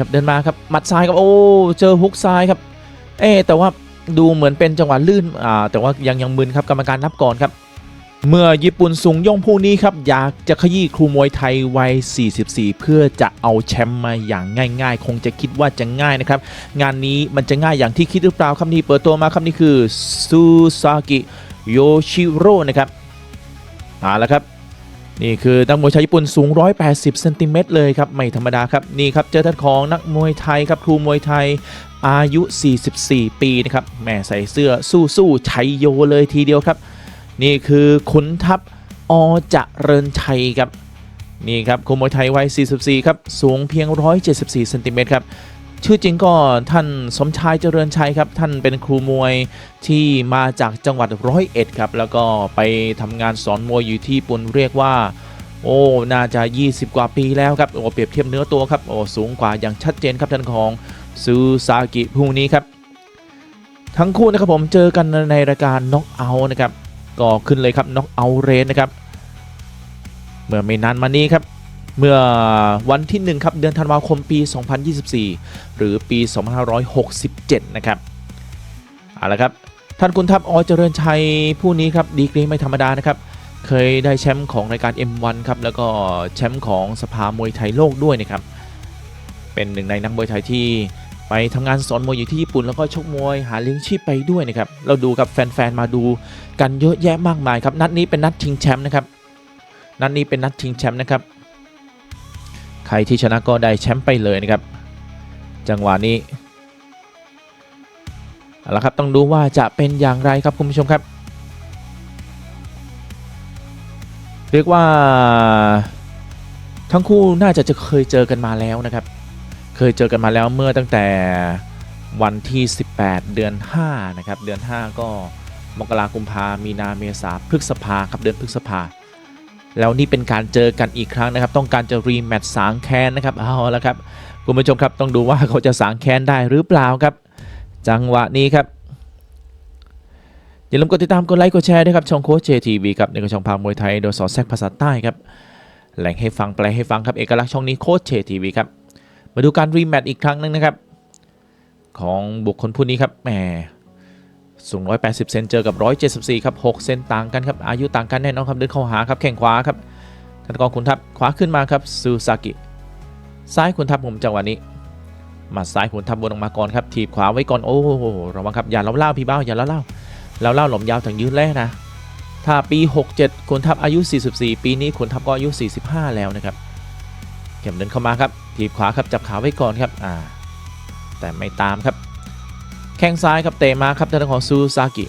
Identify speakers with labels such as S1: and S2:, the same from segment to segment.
S1: ครับเดินมาครับหมัดซ้ายครับโอ้เจอฮุกซ้ายครับ เอ๊แต่ว่าดูเหมือนเป็นจังหวะลื่นอ่าแต่ว่ายังยังมึนครับกรรมการนับก่อนครับ เมื่อญี่ปุ่นสูงย่องผู้นี้ครับอยากจะขยี้ครูมวยไทยวัย 44 เพื่อจะเอาแชมป์มาอย่างง่าย ๆ คงจะคิดว่าจะง่ายนะครับ งานนี้มันจะง่ายอย่างที่คิดหรือเปล่าครับนี่เปิดตัวมาครับนี่คือซูซากิโยชิโร่นะครับเอาละครับ นี่คือนักมวยชาวญี่ปุ่นสูง 180 เซนติเมตรเลยครับ ไม่ธรรมดาครับ นี่ครับ เจอท่านของนักมวยไทยครับ ครูมวยไทยอายุ 44 ปีนะครับ แม่ใส่เสื้อสู้สู้ชัยโยเลยทีเดียวครับ นี่คือขุนทัพอเจริญชัยครับ นี่ครับครูมวยไทยวัย 44 ครับ สูงเพียง 174 เซนติเมตรครับ ชื่อจริงก็ท่านสมชายเจริญชัยครับ ท่านเป็นครูมวยที่มาจากจังหวัดร้อยเอ็ดครับ แล้วก็ไปทำงานสอนมวยอยู่ที่ญี่ปุ่นเรียกว่า โอ้น่าจะ 20 กว่าปีแล้วครับโอ้เปรียบเทียบเนื้อตัวครับโอ้สูงกว่าอย่างชัดเจนครับท่านของซูซากิผู้นี้ครับ ทั้งคู่นะครับผมเจอกันในรายการน็อกเอาท์นะครับ ก็ขึ้นเลยครับน็อกเอาท์เรนนะครับ เมื่อไม่นานมานี้ครับ เมื่อวันที่ 1 ครับ เดือนธันวาคมปี 2024 หรือปี 2567 นะครับเอาละครับ ท่านคุณทัพอเจริญชัยผู้นี้ครับดีกรีไม่ธรรมดานะครับ เคยได้แชมป์ของรายการ M1 ครับ แล้วก็แชมป์ของสภามวยไทยโลกด้วยนะครับ เป็นหนึ่งในนักมวยไทยที่ไปทำงานสอนมวยอยู่ที่ญี่ปุ่นแล้วก็ชกมวยหาเลี้ยงชีพไปด้วยนะครับ เราดูกับแฟนๆมาดูกันเยอะแยะมากมายครับ นัดนี้เป็นนัดชิงแชมป์นะครับ นัดนี้เป็นนัดชิงแชมป์นะครับ ใครที่ชนะก็ได้แชมป์ไปเลยนะครับ จังหวะนี้เอาละครับต้องดูว่าจะเป็นอย่างไรครับคุณผู้ชมครับ เรียกว่าทั้งคู่น่าจะจะเคยเจอกันมาแล้วนะครับ เคยเจอกันมาแล้วเมื่อตั้งแต่วันที่ 18 เดือน 5 นะครับ เดือน 5 ก็มกราคมพามีนาเมษาพฤษภาครับเดือนพฤษภา แล้วนี่เป็นการเจอกันอีกครั้งนะครับ ต้องการจะรีแมตช์สางแค้นนะครับเอาละครับคุณผู้ชมครับต้องดูว่าเขาจะสางแค้นได้หรือเปล่าครับ จังหวะนี้ครับอย่าลืมกดติดตามกดไลค์กดแชร์ด้วยครับช่องโค้ชเจทีวีครับในช่องพามวยไทยโดยสอดแทรกภาษาใต้ครับแหล่งให้ฟังแปลให้ฟังครับเอกลักษณ์ช่องนี้โค้ชเจทีวีครับมาดูการรีแมตช์อีกครั้งหนึงนะครับ ของบุคคลผู้นี้ครับแหม สูง 180 เซนเจอกับ 174 ครับ 6 เซนต่างกันครับ อายุต่างกันแน่นอนครับเดินเข้าหาครับแข่งขวาครับท่านกองขุนทัพขวาขึ้นมาครับซูซากิ ซ้ายขุนทัพผมจังหวะนี้ มาซ้ายขุนทัพบนออกมาก่อนครับถีบขวาไว้ก่อนโอ้โหระวังครับอย่าเล่าเล่าพี่เบ้าอย่าเล่าเล่าเราเล่าหลอมยาวถึงยืนแรกนะ ถ้าปี 67ขุนทัพอายุ 44 ปีนี้ขุนทัพก็อายุ 45 แล้วนะครับเข็มเดินเข้ามาครับถีบขวาครับจับขาไว้ก่อนครับอ่าแต่ไม่ตามครับ แข้งซ้ายครับเตะมาครับทางด้านของซูซากิ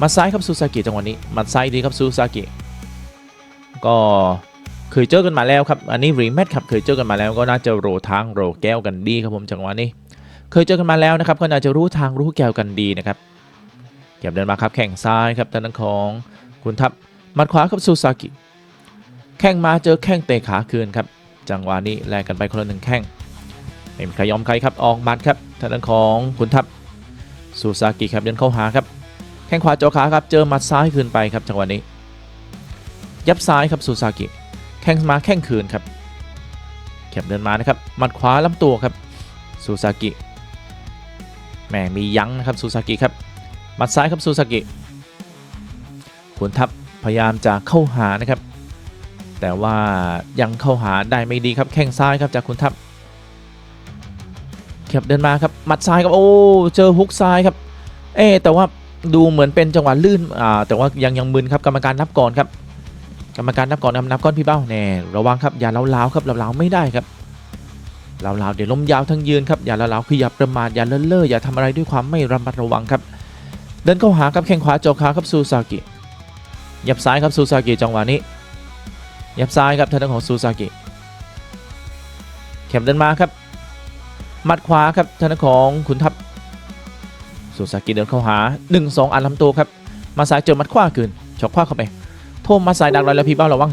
S1: มาซ้ายครับซูซากิจังหวะนี้มัดซ้ายดีครับซูซากิก็เคยเจอกันมาแล้วครับอันนี้รีแมตช์ครับเคยเจอกันมาแล้วก็น่าจะโรทางโรแก้วกันดีครับผมจังหวะนี้ เคยเจอกันมาแล้วนะครับก็น่าจะรู้ทางรู้แก้วกันดีนะครับเก็บเดินมาครับแข้งซ้ายครับทางด้านของคุณทัพมัดขวาครับซูซากิแข้งมาเจอแข้งเตะขาคืนครับจังหวะนี้แลกกันไปคนละหนึ่งแข้งไม่มีใครยอมใครครับออกมัดครับทางด้านของคุณทัพ ซูซากิครับเดินเข้าหาครับแข้งขวาเจาะขาครับเจอหมัดซ้ายคืนไปครับจังหวะนี้ ยับซ้ายครับซูซากิแข้งมาแข้งคืนครับเข็บเดินมานะครับหมัดขวาลำตัวครับซูซากิแหมมียั้งนะครับซูซากิครับหมัดซ้ายครับซูซากิขุนทัพพยายามจะเข้าหานะครับ แต่ว่ายังเข้าหาได้ไม่ดีครับแข้งซ้ายครับจากขุนทัพ ครับเดินมาครับหมัดซ้ายครับโอ้เจอฮุกซ้ายครับ เอ๊แต่ว่าดูเหมือนเป็นจังหวะลื่นอ่าแต่ว่ายังยังมึนครับกรรมการนับก่อนครับ กรรมการนับก่อนครับนับก้อนพี่เบ้าแน่ระวังครับอย่าเล้าๆครับเล้าๆไม่ได้ครับเล้าๆเดี๋ยวล้มยาวทั้งยืนครับอย่าเล้าๆคืออย่าประมาทอย่าเลินเล่ออย่าทำอะไรด้วยความไม่ระมัดระวังครับ เดินเข้าหาครับแข้งขวาเจาะขาครับซูซากิยับซ้ายครับซูซากิจังหวะนี้ยับซ้ายครับทางด้านของซูซากิเข็มเดินมาครับ มัดขวาครับทางด้านของขุนทัพสุสากิเดินเข้าหา 1 2 อันลำตัวครับ มาซ้ายเจอหมัดขวาคืนชกขวาเข้าไป โทมมาซ้ายดักเลยแล้วพี่เบ้าระวัง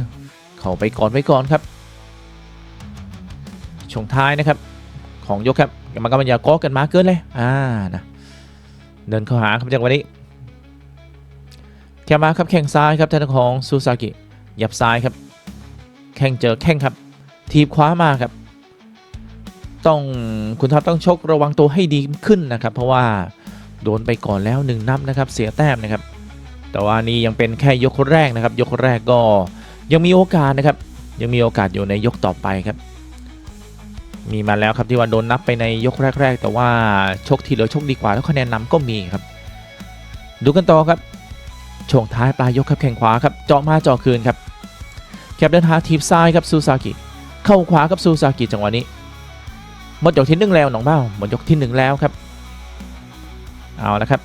S1: เข้าไปก่อนไว้ก่อนครับ ช่วงท้ายนะครับ ของยกครับมันก็มันอย่าก้อกันมาเกินเลยอ่านะเดินเข้าหาครับจังหวะนี้แค่มาครับแข้งซ้ายครับทางด้านของซูซากิยับซ้ายครับ แข้งเจอแข้งครับ ทีบขวามาครับ ต้องคุณทัพต้องชกระวังตัวให้ดีขึ้นนะครับ เพราะว่าโดนไปก่อนแล้วหนึ่งนับนะครับเสียแต้มนะครับ แต่ว่านี่ยังเป็นแค่ยกแรกนะครับ ยกแรกก็ยังมีโอกาสนะครับ ยังมีโอกาสอยู่ในยกต่อไปครับ มีมาแล้วครับที่ว่าโดนนับไปในยกแรก ๆ แต่ว่าชกทีเหลือชกดีกว่าแล้วคะแนนนำก็มีครับ ดูกันต่อครับช่วงท้ายปลายยกครับแข้งขวาครับเจาะมาเจาะคืนครับแคปเดินหาทีบซ้ายครับซูซากิเข้าขวาครับซูซากิจังหวะนี้ มดยกที่หนึ่งแล้วน้องเบ้าหมดยกที่หนึ่งแล้วครับ เอาละครับ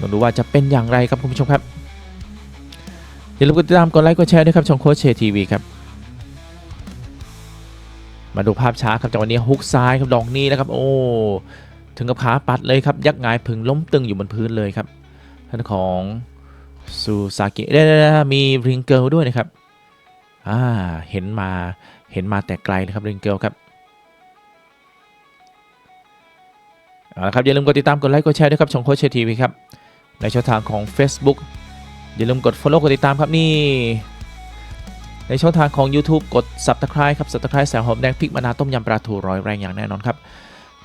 S1: มาดูว่าจะเป็นอย่างไรครับคุณผู้ชมครับอย่าลืมกดติดตามกดไลค์กดแชร์ด้วยครับช่องโค้ชเชทีวีครับ มาดูภาพช้าครับจากวันนี้ฮุกซ้ายครับดอกนี้นะครับ โอ้ถึงกับขาปัดเลยครับ ยักงายผึ่งล้มตึงอยู่บนพื้นเลยครับท่านของซูซากิได้ๆมีริงเกิลด้วยนะครับอ่าเห็นมา เห็นมาแต่ไกลนะครับริงเกิลครับเอาละครับอย่าลืมกดติดตามกดไลค์กดแชร์ด้วยครับช่องโคชเชทีวีครับในช่องทางของ Facebook อย่าลืมกด Follow กดติดตามครับนี่ ในช่องทางของ YouTube กด Subscribe ครับ Subscribe แสงหอมแดงพริกมะนาวต้มยำปลาทูร้อยแรงอย่างแน่นอนครับ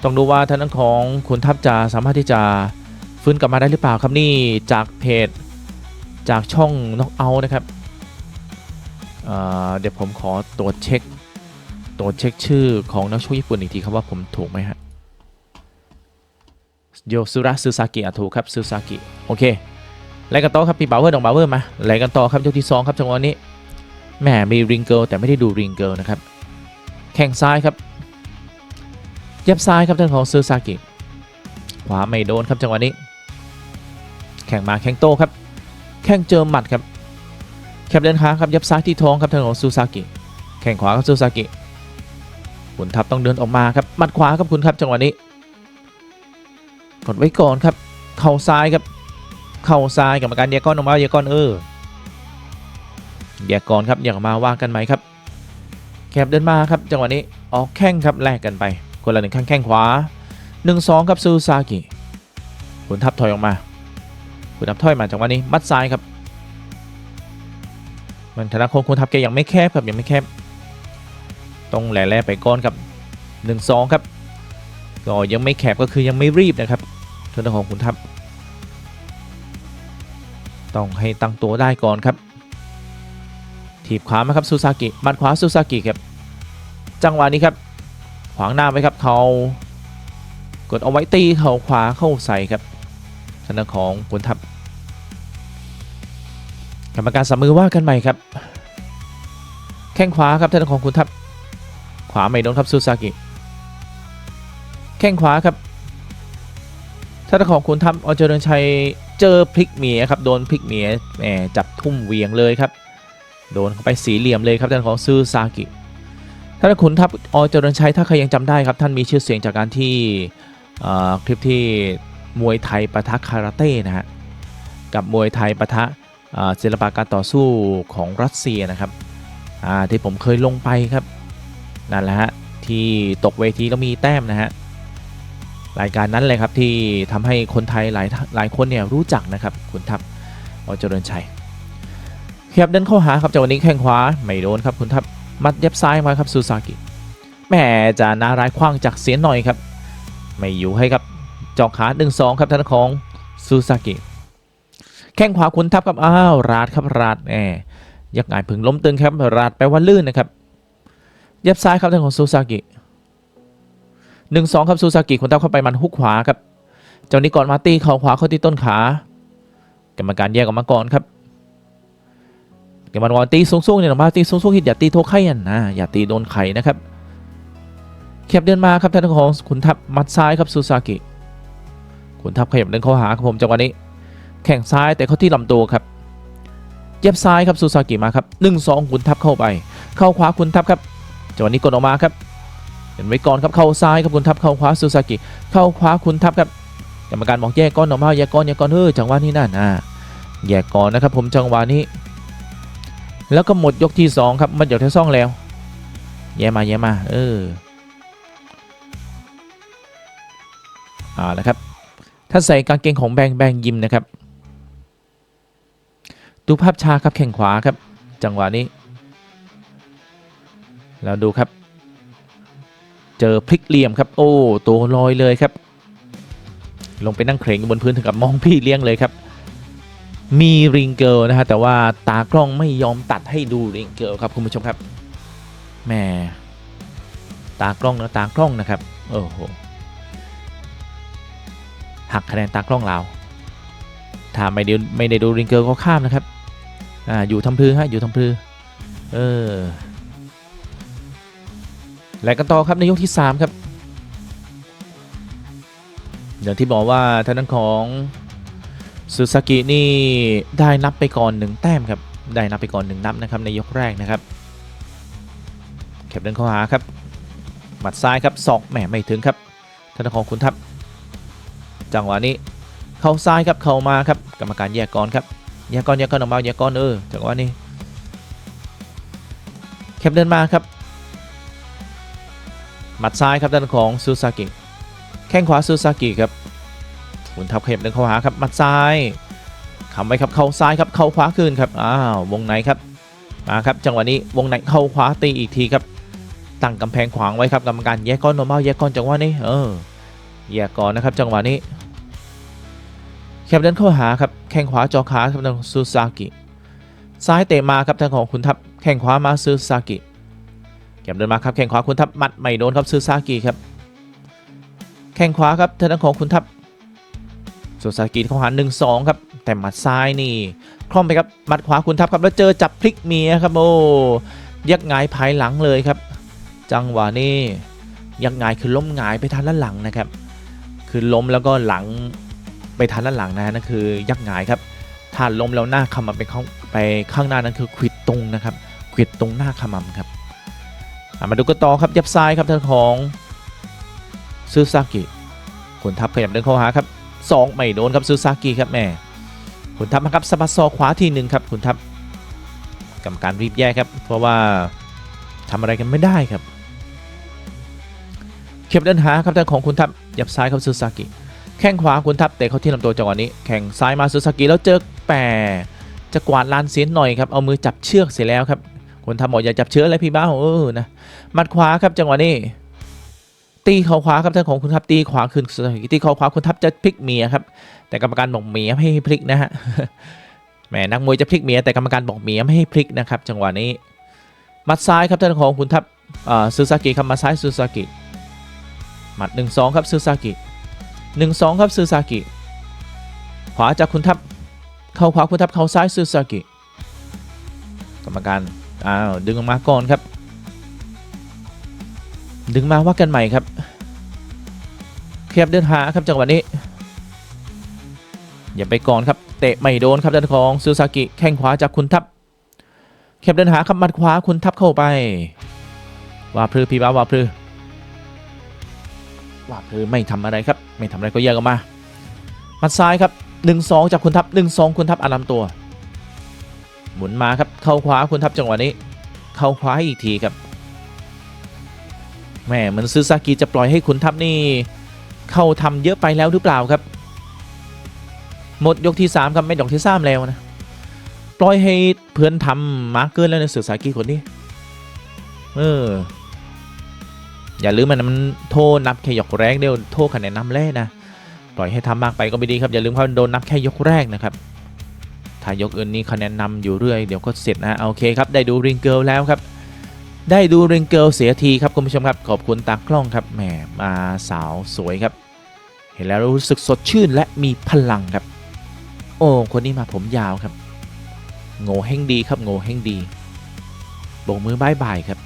S1: ต้องดูว่าท่านของคุณทัพจะสามารถที่จะฟื้นกลับมาได้หรือเปล่าครับนี่จากเพจจากช่องน็อกเอานะครับเเดี๋ยวผมขอตรวจเช็ค ตรวจเช็คชื่อของนักชกญี่ปุ่นอีกทีครับว่าผมถูกไหมฮะโยซุระซูซากิอะถูกครับซูซากิโอเคไลกันต่อครับพี่บาวเวอร์ดองบาวเวอร์มาไลกันต่อครับยกที่สองครับจังหวะนี้แหมมีริงเกิลแต่ไม่ได้ดูริงเกิลนะครับแข้งซ้ายครับเย็บซ้ายครับทางของซูซากิขวาไม่โดนครับจังหวะนี้ แข่งมาแข่งโตครับ แข่งเจอหมัดครับแคปเดินขาครับย็บซ้ายที่ท้องครับทางของซูซากิแข่งขวาครับซูซากิ ขุนทัพต้องเดินออกมาครับมัดขวาครับคุณครับจังหวะนี้กดไว้ก่อนครับ เข่าซ้ายครับ เข่าซ้ายกรรมการแยกก้อนออกมาแยกก้อนเออแยกก่อนครับอยากมาว่ากันไหมครับ แคปเดินมาครับ จังหวะนี้ออกแข้งครับแลกกันไป คนละหนึ่งข้างแข้งขวา1 2ครับซูซากิขุนทัพถอยออกมาขุนทัพถอยมาจังหวะนี้มัดซ้ายครับมันธนาคงคุณทัพแกยังไม่แคบครับยังไม่แคบ ต้องแหล่แล่ไปก้อนครับ 1 2 ครับ ก็ยังไม่แคบก็คือยังไม่รีบนะครับทางของคุณทัพต้องให้ตั้งตัวได้ก่อนครับ ถีบขวามาครับซูซากิมัดขวาซูซากิครับจังหวะนี้ครับ ขวางหน้าไว้ครับเขากดเอาไว้ตีเขาขวาเข้าใส่ครับชนะของขุนทัพกรรมการสามมือว่ากันใหม่ครับ แข้งขวาครับท่านของขุนทัพ ขวาไม่โดนครับซูซากิ แข้งขวาครับท่านของขุนทัพอเจริญชัยเจอพลิกเมียครับโดนพลิกเมียแหมจับทุ่มเวียงเลยครับ โดนเข้าไปสีเหลี่ยมเลยครับท่านของซูซากิท่านขุนทัพอเจริญชัยถ้าใครยังจำได้ครับท่านมีชื่อเสียงจากการที่คลิปที่มวยไทยปะทะคาราเต้นะฮะกับมวยไทยปะทะศิลปะการต่อสู้ของรัสเซียนะครับที่ผมเคยลงไปครับ นั่นแหละฮะที่ตกเวทีแล้วมีแต้มนะฮะรายการนั้นเลยครับที่ทำให้คนไทยหลายหลายคนเนี่ยรู้จักนะครับขุนทัพอเจริญชัยครับเดินเข้าหาครับจากวันนี้แข้งขวาไม่โดนครับขุนทัพมัดเย็บซ้ายมาครับซูซากิแหมจะนารายคว้างจากเสียหน่อยครับไม่อยู่ให้ครับจอกขาหนึ่งสองครับท่านของซูซากิแข้งขวาคุณทับครับอ้าวราดครับราดแหมยักหงายผึ่งล้มตึงครับราดแปลว่าลื่นนะครับ เย็บซ้ายครับท่านของซูซากิหนึ่งสองครับซูซากิคุณทับเข้าไปมันฮุกขวาครับเจ้านี้ก่อนมาตีเข่าขวาเข้าที่ต้นขากรรมการแยกออกมาก่อนครับเกี่ยวกับวันตีสูงๆเนี่ยมาตีสูงๆฮิตอย่าตีโทไข่นะ อย่าตีโดนไข่นะครับขยับเดินมาครับท่านของขุนทัพมัดซ้ายครับซูซากิขุนทัพขยับเดินเข้าหาครับผมจังหวะนี้ แข่งซ้ายแต่เข้าที่ลำตัวครับเย็บซ้ายครับซูซากิมาครับหนึ่งสองขุนทัพเข้าไป เข้าขวาขุนทัพครับ จังหวะนี้กดออกมาครับเห็นไว้ก่อนครับเข้าซ้ายครับขุนทัพเข้าขวาซูซากิเข้าขวาขุนทัพครับกรรมการบอกแยกก้อนออกมาแยกก้อนแยกก้อนเฮ้ยจังหวะนี้นั่นนะแยกก่อนนะครับผมจังหวะนี้ แล้วก็หมดยกที่ 2 ครับมันยกที่สองแล้ว แย่มาแย่มาเออเอาละครับ ถ้าใส่กางเกงของแบงแบงยิมนะครับ ดูภาพช้าครับแข่งขวาครับ จังหวะนี้ แล้วดูครับ เจอพลิกเหลี่ยมครับ โอ้ตัวลอยเลยครับ ลงไปนั่งเคร่งอยู่บนพื้นถึงกับมองพี่เลี้ยงเลยครับ มีริงเกิลนะฮะแต่ว่าตากล้องไม่ยอมตัดให้ดูริงเกิลครับคุณผู้ชมครับแหมตากล้องนะตากล้องนะครับโอ้โหหักคะแนนตากล้องเราถ้าไม่ได้ไม่ได้ดูริงเกิลก็ข้ามนะครับอ่าอยู่ทำพลือฮะอยู่ทำพลือเออ และกันต่อครับในยกที่ 3 ครับ อย่างที่บอกว่าทางด้านของซูซากินี่ได้นับไปก่อนหนึ่งแต้มครับ ได้นับไปก่อนหนึ่งนับนะครับในยกแรกนะครับแคปเดินเข้าหาครับ หมัดซ้ายครับศอกแหมไม่ถึงครับทางด้านของคุณทัพจังหวะนี้เข้าซ้ายครับเข้ามาครับกรรมการแยกก่อนครับแยกก่อนแยกก่อนออกมาแยกก่อนเออจังหวะนี้แคปเดินมาครับ หมัดซ้ายครับด้านของซูซากิแข้งขวาซูซากิครับคุณทับขยับเดินเข้าหาครับหมัดซ้ายคำไว้ครับเข้าซ้ายครับเข้าขวาคืนครับอ้าววงในครับมาครับจังหวะนี้วงในเข้าขวาตีอีกทีครับตั้งกำแพงขวางไว้ครับกรรมการแยกก้อนโนมาแยกก้อนจังหวะนี้เออแยกก่อนนะครับจังหวะนี้ขยับเดินเข้าหาครับแข้งขวาจอขาครับทางซูซากิซ้ายเตะมาครับทางของคุณทับแข้งขวามาซูซากิ ขยับเดินมาครับแข้งขวาคุณทับหมัดไม่โดนครับซูซากิครับแข้งขวาครับทางด้านของคุณทัพส่วนสากีเข้าหา1 2ครับแต่หมัดซ้ายนี่คล่อมไปครับหมัดขวาคุณทัพครับแล้วเจอจับพลิกเมียครับโอ้ยักงายภายหลังเลยครับ จังหวะนี้ยักงายคือล้มงายไปทางด้านหลังนะครับ คือล้มแล้วก็หลังไปทางด้านหลังนะนั่นคือยักงายครับถ้าล้มแล้วหน้าขมำไปข้างไปข้างหน้านั้นคือควิดตรงนะครับควิดตรงหน้าขมำครับ มาดูกันต่อครับยับซ้ายครับทางของซูซากิคุณทัพขยับเดินเข้าหาครับสองไม่โดนครับซูซากิครับแม่คุณทัพนะครับสะบัดซอขวาทีหนึ่งครับคุณทัพกรรมการรีบแยกครับ เพราะว่าทำอะไรกันไม่ได้ครับ เข็บเดินหาครับทางของคุณทัพยับซ้ายครับซูซากิแข้งขวาคุณทัพเตะเข้าที่ลำตัวจังหวะนี้แข่งซ้ายมาซูซากิแล้วเจอแปรจะกวาดลานเสียหน่อยครับเอามือจับเชือกเสร็จแล้วครับ คุณทับอกอย่าจับเชื้อเลยพี่บ้าเออนะมัดขวาครับจังหวะนี้ ตีเข่าขวาครับท่านของคุณทัพตีขวาคืนตีเข่าขวาคุณทัพจะพลิกเมียครับ แต่กรรมการบอกเมียไม่ให้พลิกนะฮะแหมนักมวยจะพลิกเมียแต่กรรมการบอกเมียไม่ให้พลิกนะครับ จังหวะนี้ มัดซ้ายครับท่านของคุณทัพซูซากิครับมาซ้ายซูซากิหมัด 1 2 ครับซูซากิ1 2 ครับซูซากิขวาจากคุณทัพเข้าขวาคุณทัพเข้าซ้ายซูซากิกรรมการ อ้าวดึงออกมาก่อนครับ ดึงมาว่ากันใหม่ครับขยับเดินหาครับจังหวะนี้ อย่าไปก่อนครับเตะไม่โดนครับด้านของซูซากิแข้งขวาจากคุณทัพขยับเดินหาครับมัดขวาคุณทัพเข้าไปว่าพลือพี่บ้าว่าพลือว่าพลือไม่ทำอะไรครับ ไม่ทำอะไรก็แยกออกมา มัดซ้ายครับ 1 2 จากคุณทัพ1 2 คุณทัพอาลำตัว หมุนมาครับเข้าขวาคุณทัพจังหวะนี้ เข้าขวาอีกทีครับแหมเหมือนซูซากิจะปล่อยให้ขุนทัพนี่ เข้าทำเยอะไปแล้วหรือเปล่าครับ หมดยกที่3ครับไม่ยกที่3แล้วนะปล่อยให้เพื่อนทำมาร์กเกินแล้วในซูซากิคนนี้เอออย่าลืมมันมันโทษนับแค่ยกแรกเดียวโทษคะแนนนำแรกนะปล่อยให้ทำมากไปก็ไม่ดีครับอย่าลืมเขาโดนนับแค่ยกแรกนะครับ ถ้ายกอื่นนี้คะแนนนำอยู่เรื่อย เดี๋ยวก็เสร็จนะโอเคครับ ได้ดูริงเกิลแล้วครับ ได้ดูริงเกิลเสียทีครับคุณผู้ชมครับ ขอบคุณตากล้องครับ แหม มาสาวสวยครับ เห็นแล้วรู้สึกสดชื่นและมีพลังครับ โอ้ คนนี้มาผมยาวครับ โง่เฮงดีครับโง่เฮงดีโบกมือบายบายครับ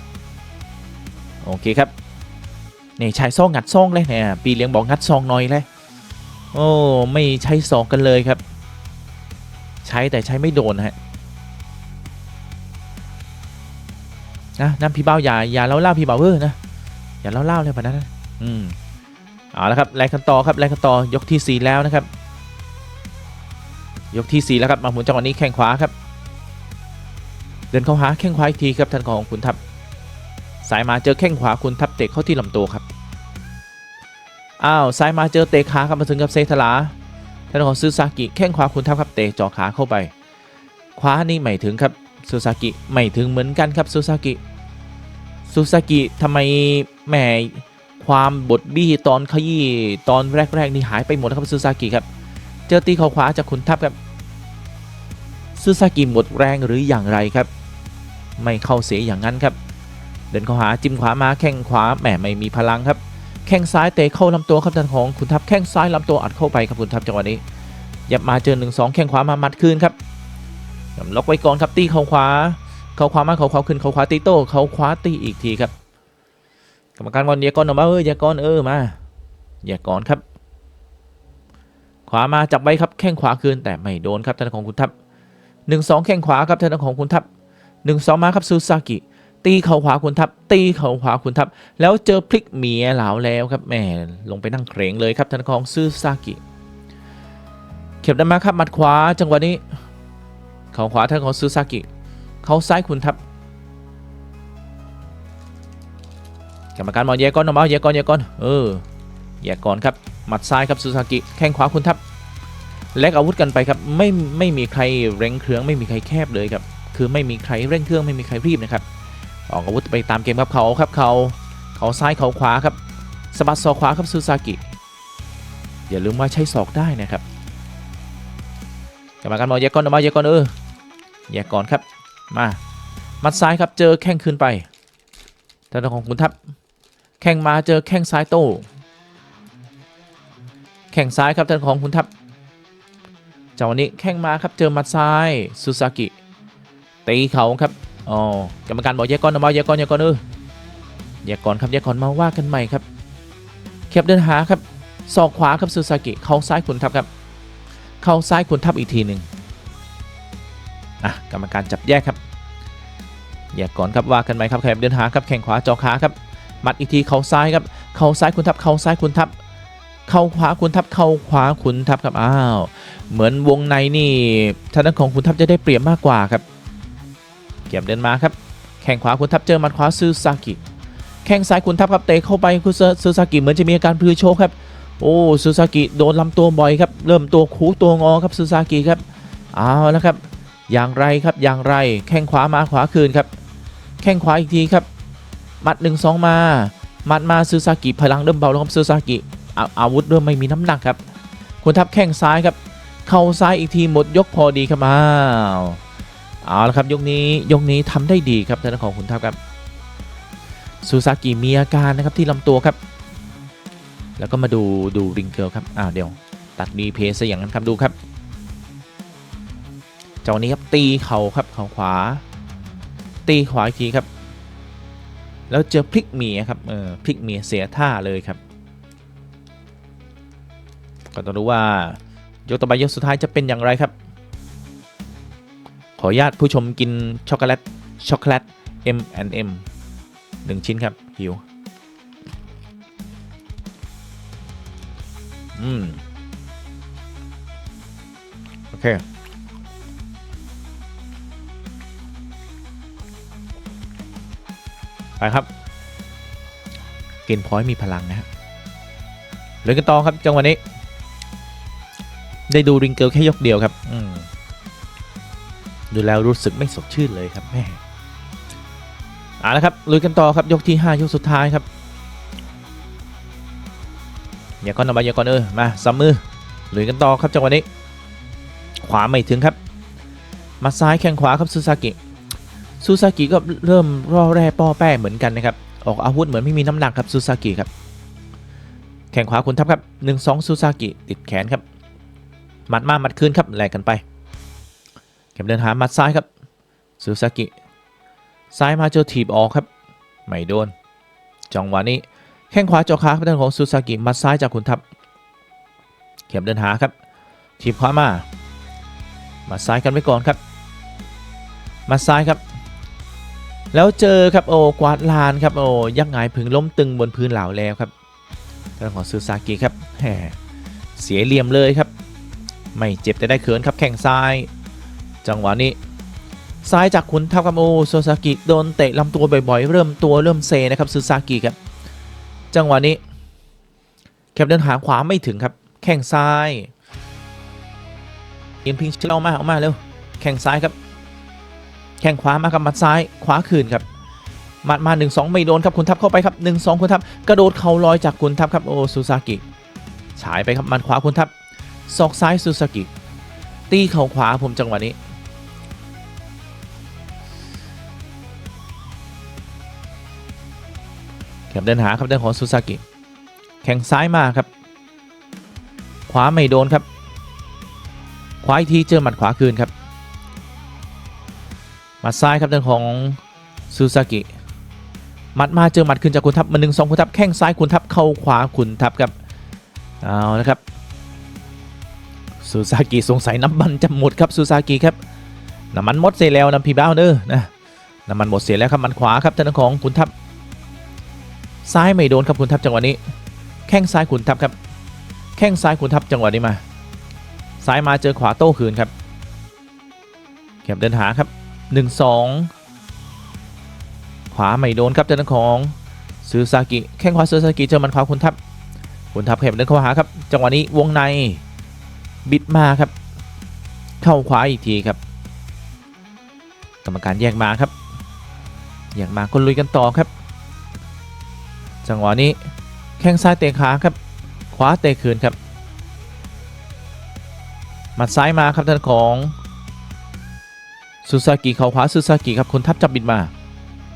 S1: โอเคครับนี่ใช้ซองงัดซองเลยเนี่ยปีเลี้ยงบอกงัดซองหน่อยเลยโอ้ไม่ใช้ซองกันเลยครับ ใช้แต่ใช้ไม่โดนฮะนะน้ำพี่เบ้าอย่าอย่าเล่าเล่าพี่เบ้าเวอนะอย่าเล่าเล่าเลยแบบนั้นนะอืมเอาละครับแรงกันต่อครับแรงกันต่อยกที่ 4 แล้วนะครับ ยกที่ 4 แล้วครับมาหมุนจังหวะนี้แข้งขวาครับ เดินเข้าหาแข้งขวาอีกทีครับท่านของคุณทัพสายมาเจอแข้งขวาคุณทัพเตะเข้าที่ลำตัวครับอ้าวสายมาเจอเตะขาครับมาถึงกับเซทลา ทานของซูซากิแข้งขวาคุณทัพครับเตะจ่อขาเข้าไป ขวานี่ไม่ถึงครับซูซากิไม่ถึงเหมือนกันครับซูซากิซูซากิทำไมแหมความบดบี้ตอนขยี้ตอนแรกๆนี่หายไปหมดนะครับซูซากิครับ เจอตีเขาขวาจากขุนทัพครับซูซากิหมดแรงหรืออย่างไรครับ ไม่เข้าเสียอย่างนั้นครับ เดินเข้าหาจิ้มขวามาแข้งขวาแหมไม่มีพลังครับ แข้งซ้ายเตะเข้าลำตัวครับทางของขุนทัพแข้งซ้ายลำตัวอัดเข้าไปครับขุนทัพจังหวะนี้ยับมาเจอหนึ่งสองแข้งขวามามัดคืนครับล็อกไว้ก่อนครับตีเข่าขวาเข่าขวามาเข่าขวาขึ้นเข่าขวาตีโต้เข่าขวาตีอีกทีครับกรรมการบอลเยากอนออกมาเออยากอนเออมายากอนครับ ขวามาจับไว้ครับแข้งขวาคืนแต่ไม่โดนครับทางของคุณทัพหนึ่งสองแข้งขวาครับทางของคุณทัพหนึ่งสองมาครับซูซากิ ตีเข่าขวาคุณทัพตีเข่าขวาคุณทัพแล้วเจอพลิกเมียเหลาแล้วครับแหมลงไปนั่งเครงเลยครับทางของซูซากิ เข็บด้านมาครับมัดขวาจังหวะนี้ เข่าขวาทางของซูซากิ เขาซ้ายคุณทับกรรมการมองแยกก่อนน้องเบาแยกก่อนแยกก่อนเออแยกก่อนครับหมัดซ้ายครับซูซากิแข้งขวาคุณทับแลกอาวุธกันไปครับไม่ไม่มีใครเร่งเครื่องไม่มีใครแคบเลยครับคือไม่มีใครเร่งเครื่องไม่มีใครรีบนะครับ ออกอาวุธไปตามเกมครับเขาครับเขาเขาซ้ายเขาขวาครับสะบัดศอกขวาครับซูซากิอย่าลืมว่าใช้ศอกได้นะครับกรรมการมองแยกก่อนน้องเบาแยกก่อนเออแยกก่อนครับมามัดซ้ายครับเจอแข้งคืนไปทางด้านของคุณทัพแข้งมาเจอแข้งซ้ายโต้แข้งซ้ายครับทางด้านของคุณทัพจังหวะนี้แข้งมาครับเจอมัดซ้ายซูซากิตีเขาครับ อ๋อกรรมการบอกแยกก่อนนะมาแยกก่อนแยกก่อนเออแยกก่อนครับแยกก่อนมาว่ากันใหม่ครับแคบเดินหาครับศอกขวาครับซูซากิเข้าซ้ายขุนทัพครับ เข้าซ้ายขุนทัพอีกทีหนึ่งอะกรรมการจับแยกครับแยกก่อนครับว่ากันไหมครับแขบเดินหาครับแข่งขวาจอขาครับมัดอีกทีเข่าซ้ายครับเข่าซ้ายคุณทับเข่าซ้ายคุณทับเข่าขวาคุณทับเข่าขวาคุณทับครับอ้าวเหมือนวงในนี่ทางด้านของคุณทับจะได้เปรียบมากกว่าครับ เก็บเดินมาครับ แข่งขวาคุณทับเจอมัดขวาซูซากิแข้งซ้ายคุณทับครับเตะเข้าไปคุณซูซากิเหมือนจะมีอาการพลือโชคครับโอ้ซูซากิโดนลำตัวบ่อยครับเริ่มตัวคูตัวงอครับซูซากิครับเอาแล้วครับ อย่างไรครับอย่างไรแข้งขวามาขวาคืนครับแข้งขวาอีกทีครับมัด1นสองมามัดมาซูซากิพลังเริ่มเบาล้วครับซูซากิอาอาวุธเริ่มไม่มีน้ำหนักครับคุณทับแข้งซ้ายครับ เข้าซ้ายอีกทีหมดยกพอดีครับอ้าว เอาละครับยกนี้ยกนี้ทำได้ดีครับทางด้าของคุณทัพครับซูซากิมีอาการนะครับที่ลำตัวครับ แล้วก็มาดูดูริงเกิลครับอ้าวเดี๋ยวตัดดีเพซะอย่างนั้นครับดูครับจังหวะนี้ครับตีเข่าครับเข่าขวา ตีขวาอีกทีครับ แล้วเจอพลิกเมียครับเออพลิกเมียเสียท่าเลยครับ ก็ต้องรู้ว่ายกต่อไปยกสุดท้ายจะเป็นอย่างไรครับ ขออนุญาตผู้ชมกินช็อกโกแลตช็อกโกแลต M&M หนึ่งชิ้นครับ หิว อืม โอเค ไปครับกินพอยต์มีพลังนะฮะเลือกันต่อครับ จังหวะนี้ ได้ดูริงเกิลแค่ยกเดียวครับ อืม ดูแล้วรู้สึกไม่สดชื่นเลยครับแม่เอาละครับลุยกันต่อครับยกที่ 5 ยกสุดท้ายครับอย่าก่อนเอาไปอย่าก่อนเออมาซ้ำมือลุยกันต่อครับจังหวะนี้ ขวาไม่ถึงครับ มาซ้ายแข้งขวาครับซูซากิซูซากิก็เริ่มร่อแร่ป้อแป้เหมือนกันนะครับออกอาวุธเหมือนไม่มีน้ำหนักครับซูซากิครับแข่งขวาคุณทัพครับ1 2ซูซากิติดแขนครับหมัดมาหมัดคืนครับแลกกันไป เข็มเดินหามัดซ้ายครับซูซากิซ้ายมาเจอถีบออกครับ ไม่โดน จังหวะนี้แข้งขวาเจาะขาครับทางของซูซากิมัดซ้ายจากคุณทัพ เข็มเดินหาครับ ถีบขวามามัดซ้ายกันไว้ก่อนครับ มัดซ้ายครับ แล้วเจอครับโอ้กวาดลานครับโอ้ยักหงายผึ่งล้มตึงบนพื้นเหลาแล้วครับทางของซูซากิครับแหมเสียเหลี่ยมเลยครับ ไม่เจ็บแต่ได้เขินครับแข้งซ้าย จังหวะนี้ซ้ายจากคุณทับกับโอซูซากิโดนเตะลำตัวบ่อยๆ เริ่มตัวเริ่มเซนะครับซูซากิครับ จังหวะนี้แคปเดินหาขวาไม่ถึงครับ แข้งซ้ายเอียนพิงเชลมาออกมาเร็วแข้งซ้ายครับ แข้งขวามากับหมัดซ้ายขวาคืนครับหมัดมา1 2 ไม่โดนครับคุณทัพเข้าไปครับ 1 2 คุณทัพกระโดดเข่าลอยจากคุณทัพครับโอซูซากิฉายไปครับหมัดขวาคุณทัพศอกซ้ายซูซากิตีเข่าขวาผมจังหวะนี้ เก็บเดินหาครับเดินของซูซากิแข่งซ้ายมาครับ ขวาไม่โดนครับ ขวาอีกทีเจอหมัดขวาคืนครับหมัดซ้ายครับเดินของซูซากิหมัดมาเจอหมัดคืนจากคุณทัพมาหนึ่งสองคุณทัพแข้งซ้ายคุณทัพเข้าขวาคุณทัพครับเอาละครับซูซากิสงสัยน้ำมันจะหมดครับซูซากิครับน้ำมันหมดเสียแล้วนะพี่บ้าวเด้อนะน้ำมันหมดเสียแล้วครับมันขวาครับทางด้านของคุณทัพ ซ้ายไม่โดนครับคุณทัพจังหวะนี้ แข้งซ้ายคุณทัพครับ แข้งซ้ายคุณทัพจังหวะนี้มา ซ้ายมาเจอขวาโต้คืนครับเข็บเดินหาครับ 1 2 ขวาไม่โดนครับเจ้าหน้าของซูซากิแข้งขวาซูซากิเจอมันขวาคุณทัพคุณทัพเข็บเดินเข้าหาครับ จังหวะนี้วงในบิดมาครับ เข้าขวาอีกทีครับ กรรมการแยกมาครับ แยกมาคนลุยกันต่อครับ จังหวะนี้แข้งซ้ายเตะขาครับ ขวาเตะคืนครับหมัดซ้ายมาครับท่านของซูซากิเข่าขวาซูซากิครับคุณทับจับบิดมา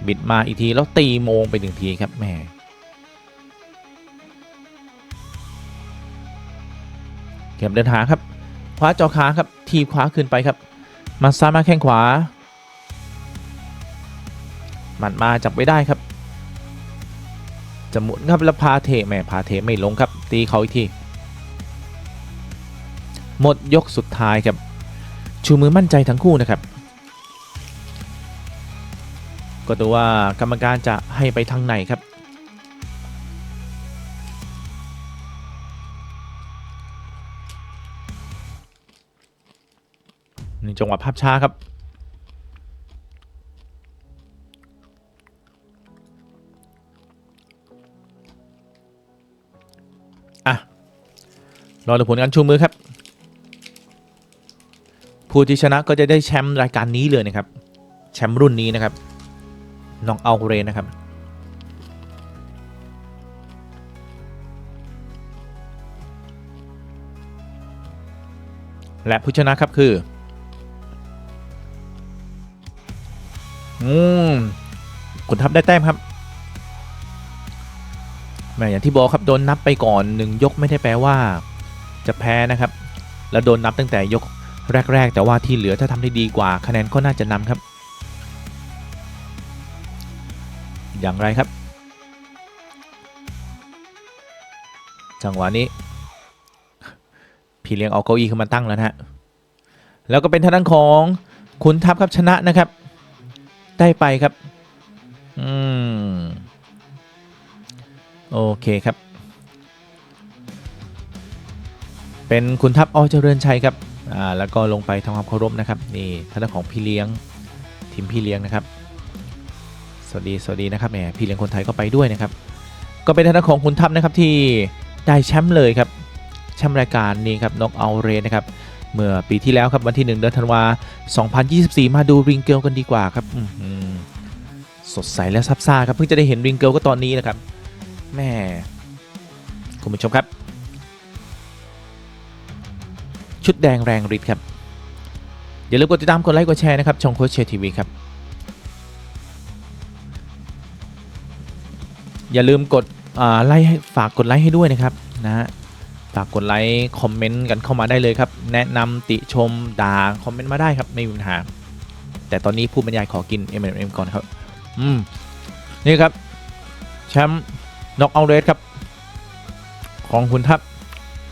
S1: บิดมาอีกทีแล้วตีโมงไปหนึ่งทีครับแหม่เก็บเดินหาครับ ขวาเจอขาครับ ทีขวาขึ้นไปครับมัดซ้ายมาแข้งขวา หมัดมาจับไว้ได้ครับ จะหมุนครับแล้วพาเทแม่พาเทไม่ลงครับ ตีเขาอีกที หมดยกสุดท้ายครับ ชูมือมั่นใจทั้งคู่นะครับ ก็ดูว่ากรรมการจะให้ไปทางไหนครับนี่จังหวะภาพช้าครับ รอดูผลการชูมือครับ ผู้ที่ชนะก็จะได้แชมป์รายการนี้เลยนะครับแชมป์รุ่นนี้นะครับน้องเอาเรนนะครับและผู้ชนะครับคือ อืมคุณทัพได้แต้มครับแม่อย่างที่บอกครับ โดนนับไปก่อนหนึ่งยกไม่ได้แปลว่า จะแพ้นะครับ แล้วโดนนับตั้งแต่ยกแรก ๆ แต่ว่าที่เหลือถ้าทำได้ดีกว่าคะแนนก็น่าจะนำครับ อย่างไรครับ จังหวะนี้ พี่เลี้ยงเอาเก้าอี้ขึ้นมาตั้งแล้วนะฮะแล้วก็เป็นทางด้านของคุณทัพครับชนะนะครับ ได้ไปครับ อืม โอเคครับ เป็นคุณทัพอเจริญชัยครับอ่าแล้วก็ลงไปทำความเคารพนะครับนี่ท่านของพี่เลี้ยงทีมพี่เลี้ยงนะครับ สวัสดีสวัสดีนะครับแหมพี่เลี้ยงคนไทยก็ไปด้วยนะครับ ก็เป็นท่านของคุณทัพนะครับที่ได้แชมป์เลยครับแชมป์รายการนี้ครับนกเอาเรนนะครับเมื่อปีที่แล้วครับวันที่ 1 เดือนธันวา 2024 มาดูริงเกิลกันดีกว่าครับอื้อหือสดใสและซับซ่าครับเพิ่งจะได้เห็นริงเกิลก็ตอนนี้นะครับแม่คุณผู้ชมครับ ชุดแดงแรงฤทธิ์ครับ อย่าลืมกดติดตามกดไลค์กดแชร์นะครับช่องโคชเชทีวีครับ อย่าลืมกดอ่าไลค์ฝากกดไลค์ให้ด้วยนะครับนะฮะฝากกดไลค์คอมเมนต์กันเข้ามาได้เลยครับ แนะนำติชมด่าคอมเมนต์มาได้ครับไม่มีปัญหา แต่ตอนนี้ผู้บรรยายขอกิน M&M ก่อนครับ อืมนี่ครับแชมป์น็อกเอาเรสครับ ของคุณทัพ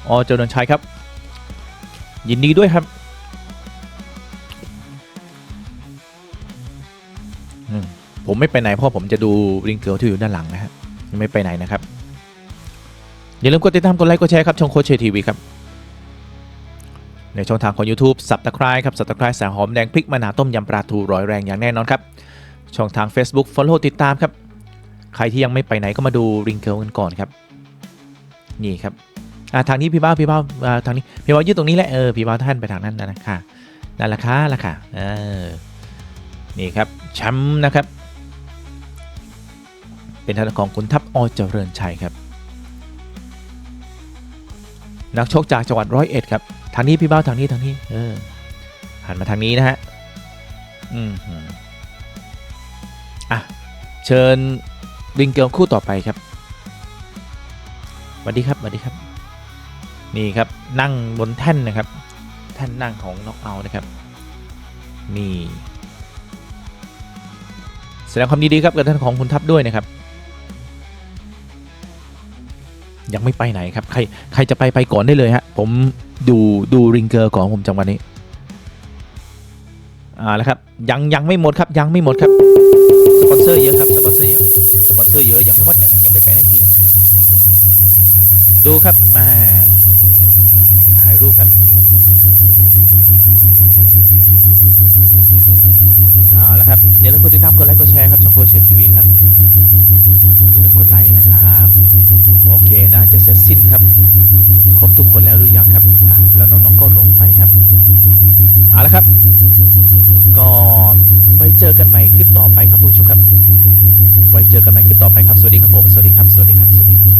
S1: อเจริญชัยครับ ยินดีด้วยครับผมไม่ไปไหนเพราะผมจะดูริงเกิลที่อยู่ด้านหลังนะฮะยังไม่ไปไหนนะครับ อย่าลืมกดติดตามกดไลค์กดแชร์ครับช่องโคชเชทีวีครับ ในช่องทางของ YouTube สับตะไคร้ครับสับตะไคร้แสงหอมแดงพริกมะนาวต้มยำปลาทูร้อยแรงอย่างแน่นอนครับ ช่องทาง Facebook Follow ติดตามครับ ใครที่ยังไม่ไปไหนก็มาดูริงเกิลกันก่อนครับ นี่ครับ ทางนี้พี่บ้าพี่บ้าทางนี้พี่บ้ายืดตรงนี้แหละเออพี่บ้าท่านไปทางนั้นนะค่ะนั่นแหละค่ะละค่ะเออนี่ครับแชมป์นะครับ เป็นทางด้านของคุณทัพอเจริญชัยครับ นักชกจากจังหวัดร้อยเอ็ดครับทางนี้พี่เบ้าทางนี้ทางนี้เออหันมาทางนี้นะฮะอืมอะเชิญริงเกิลคู่ต่อไปครับสวัสดีครับสวัสดีครับ นี่ครับนั่งบนแท่นนะครับ แท่นนั่งของน็อกเอาท์นะครับนี่แสดงความยินดีครับกับท่านของคุณทัพด้วยนะครับ ยังไม่ไปไหนครับใครใครจะไปไปก่อนได้เลยฮะผมดูดูริงเกอร์ของผมจังหวะนนี้อ่าแล้วครับยังยังไม่หมดครับยังไม่หมดครับสปอนเซอร์เยอะครับสปอนเซอร์เยอะสปอนเซอร์เยอะยังไม่หมดยังยังไม่ไปไหนทีดูครับแม่ถ่า รู้ครับเอาละครับอย่าลืมกดติดตามกดไลค์กดแชร์ครับช่องโคชเชียทีวีครับอย่าลืมกดไลค์นะครับโอเคน่าจะเสร็จสิ้นครับ ครบทุกคนแล้วหรือยังครับแล้วน้องๆก็ลงไปครับเอาละครับ ก็ไว้เจอกันใหม่คลิปต่อไปครับทุกผู้ชมครับ ไว้เจอกันใหม่คลิปต่อไปครับสวัสดีครับผมสวัสดีครับสวัสดีครับสวัสดีครับ